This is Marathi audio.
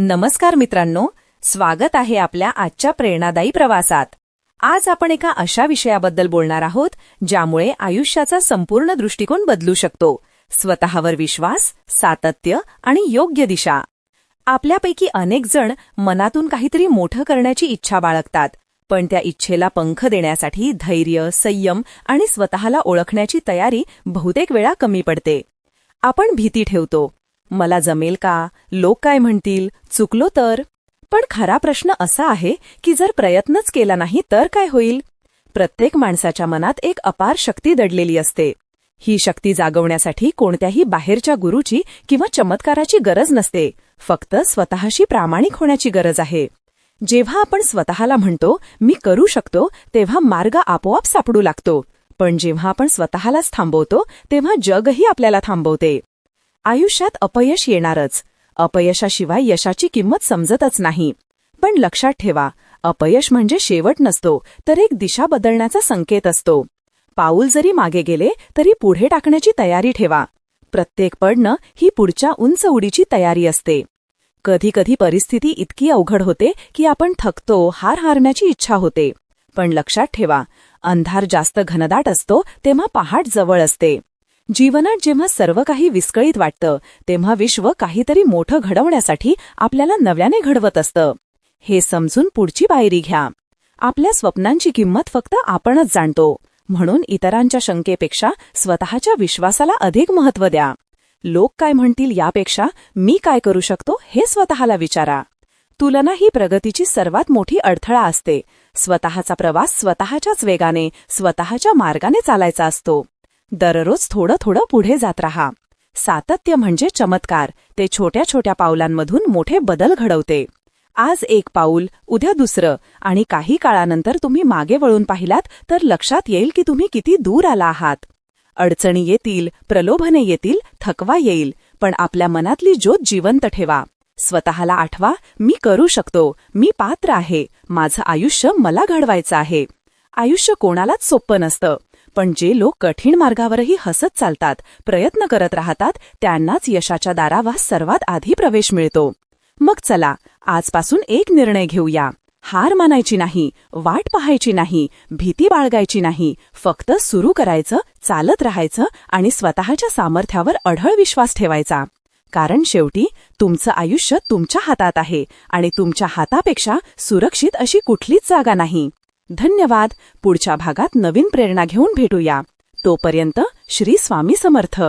नमस्कार मित्रांनो स्वागत आहे आपल्या आजच्या प्रेरणादायी प्रवासात. आज आपण एका अशा विषयाबद्दल बोलणार आहोत ज्यामुळे आयुष्याचा संपूर्ण दृष्टिकोन बदलू शकतो. स्वतःवर विश्वास सातत्य आणि योग्य दिशा. आपल्यापैकी अनेक जण मनातून काहीतरी मोठं करण्याची इच्छा बाळगतात पण त्या इच्छेला पंख देण्यासाठी धैर्य संयम आणि स्वतःला ओळखण्याची तयारी बहुतेक वेळा कमी पडते. आपण भीती ठेवतो मला जमेल का? लोक काय म्हणतील? चुकलो तर? पण खरा प्रश्न असा आहे की जर प्रयत्नच केला नाही तर काय होईल? प्रत्येक माणसाच्या मनात एक अपार शक्ती दडलेली असते. ही शक्ती जागवण्यासाठी कोणत्याही बाहेरच्या गुरुची किंवा चमत्काराची गरज नसते. फक्त स्वतःशी प्रामाणिक होण्याची गरज आहे. जेव्हा आपण स्वतःला म्हणतो मी करू शकतो तेव्हा मार्ग आपोआप सापडू लागतो. पण जेव्हा आपण स्वतःलाच थांबवतो तेव्हा जगही आपल्याला थांबवते. आयुष्यात अपयश येणारच. अपयशाशिवाय यशाची किंमत समजतच नाही. पण लक्षात ठेवा अपयश म्हणजे शेवट नसतो तर एक दिशा बदलण्याचा संकेत असतो. पाऊल जरी मागे गेले तरी पुढे टाकण्याची तयारी ठेवा. प्रत्येक पडणं ही पुढच्या उंच उडीची तयारी असते. कधी कधी परिस्थिती इतकी अवघड होते की आपण थकतो हार हारण्याची इच्छा होते. पण लक्षात ठेवा अंधार जास्त घनदाट असतो तेव्हा पहाट जवळ असते. जीवनात जेव्हा सर्व काही विस्कळीत वाटतं तेव्हा विश्व काहीतरी मोठं घडवण्यासाठी आपल्याला नव्याने घडवत असतं. हे समजून पुढची पायरी घ्या. आपल्या स्वप्नांची किंमत फक्त आपणच जाणतो. म्हणून इतरांच्या शंकेपेक्षा स्वतःच्या विश्वासाला अधिक महत्त्व द्या. लोक काय म्हणतील यापेक्षा मी काय करू शकतो हे स्वतःला विचारा. तुलना ही प्रगतीची सर्वात मोठी अडथळा असते. स्वतःचा प्रवास स्वतःच्याच वेगाने स्वतःच्या मार्गाने चालायचा असतो. दररोज थोडं थोडं पुढे जात राहा. सातत्य म्हणजे चमत्कार. ते छोट्या छोट्या पावलांमधून मोठे बदल घडवते. आज एक पाऊल उद्या दुसरं. आणि काही काळानंतर तुम्ही मागे वळून पाहिलात तर लक्षात येईल की तुम्ही किती दूर आला आहात. अडचणी येतील प्रलोभने येतील थकवा येईल. पण आपल्या मनातली ज्योत जिवंत ठेवा. स्वतःला आठवा मी करू शकतो मी पात्र आहे माझं आयुष्य मला घडवायचं आहे. आयुष्य कोणालाच सोपं नसतं. पण जे लोक कठीण मार्गावरही हसत चालतात प्रयत्न करत राहतात त्यांनाच यशाच्या दारावास सर्वात आधी प्रवेश मिळतो. मग चला आजपासून एक निर्णय घेऊया. हार मानायची नाही वाट पाहायची नाही भीती बाळगायची नाही फक्त सुरू करायचं चालत राहायचं आणि स्वतःच्या सामर्थ्यावर अढळ विश्वास ठेवायचा. कारण शेवटी तुमचं आयुष्य तुमच्या हातात आहे आणि तुमच्या हातापेक्षा सुरक्षित अशी कुठलीच जागा नाही. धन्यवाद. पुढच्या भागात नवीन प्रेरणा घेऊन भेटूया. तोपर्यंत श्री स्वामी समर्थ.